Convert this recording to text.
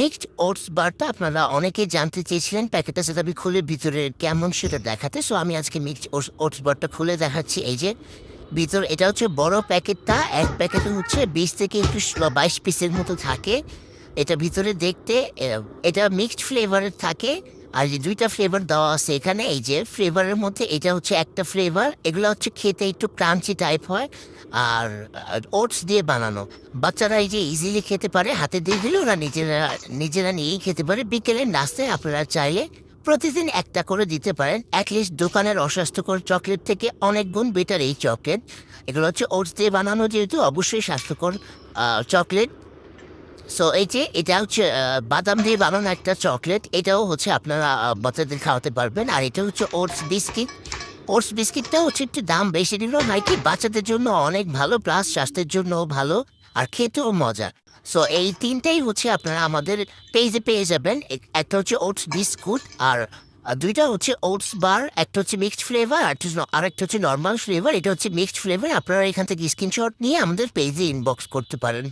Mixed oats বারটা আপনারা অনেকে জানতে চেয়েছিলেন, প্যাকেটটা সেটা আমি খুলে ভিতরে কেমন সেটা দেখাতে। সো আমি আজকে মিক্সড ওটস ওটস বারটা খুলে দেখাচ্ছি। এই যে, ভিতর, এটা হচ্ছে বড় প্যাকেটটা। এক প্যাকেটে হচ্ছে বিশ থেকে একটু বাইশ পিসের মতো থাকে। এটা ভিতরে দেখতে এটা মিক্সড ফ্লেভারের থাকে। আর যে দুইটা ফ্লেভার দেওয়া আছে এখানে। এই যে ফ্লেভারের মধ্যে এটা হচ্ছে একটা ফ্লেভার এগুলো হচ্ছে খেতে একটু ক্রাঞ্চি টাইপ হয় আর ওটস দিয়ে বানানো। বাচ্চারা এই যে ইজিলি খেতে পারে, হাতে দিয়ে দিলে ওরা নিজেরা নিজেরা নিয়েই খেতে পারে। বিকেলে নাস্তায় আপনারা চাইলে প্রতিদিন একটা করে দিতে পারেন। অ্যাটলিস্ট দোকানের অস্বাস্থ্যকর চকলেট থেকে অনেক গুণ বেটার এই চকলেট এগুলো হচ্ছে ওটস দিয়ে বানানো যেহেতু, অবশ্যই স্বাস্থ্যকর চকলেট সো এই যে, এটা হচ্ছে বাদাম দিয়ে বানানো একটা চকলেট এটাও হচ্ছে আপনারা বাচ্চাদের খাওয়াতে পারবেন। আর এটা হচ্ছে ওটস বিস্কিট ওটস বিস্কিটটা হচ্ছে একটু দাম বেশি দিলেও নাই কি, বাচ্চাদের জন্য অনেক ভালো প্লাস স্বাস্থ্যের জন্যও ভালো, আর খেতেও মজা। সো এই তিনটাই হচ্ছে আপনারা আমাদের পেজে পেয়ে যাবেন। একটা হচ্ছে ওটস বিস্কুট আর দুইটা হচ্ছে ওটস বার একটা হচ্ছে মিক্সড ফ্লেভার আর একটা হচ্ছে নর্মাল ফ্লেভার এটা হচ্ছে মিক্সড ফ্লেভার আপনারা এখান থেকে স্ক্রিনশট নিয়ে আমাদের পেজে ইনবক্স করতে পারেন।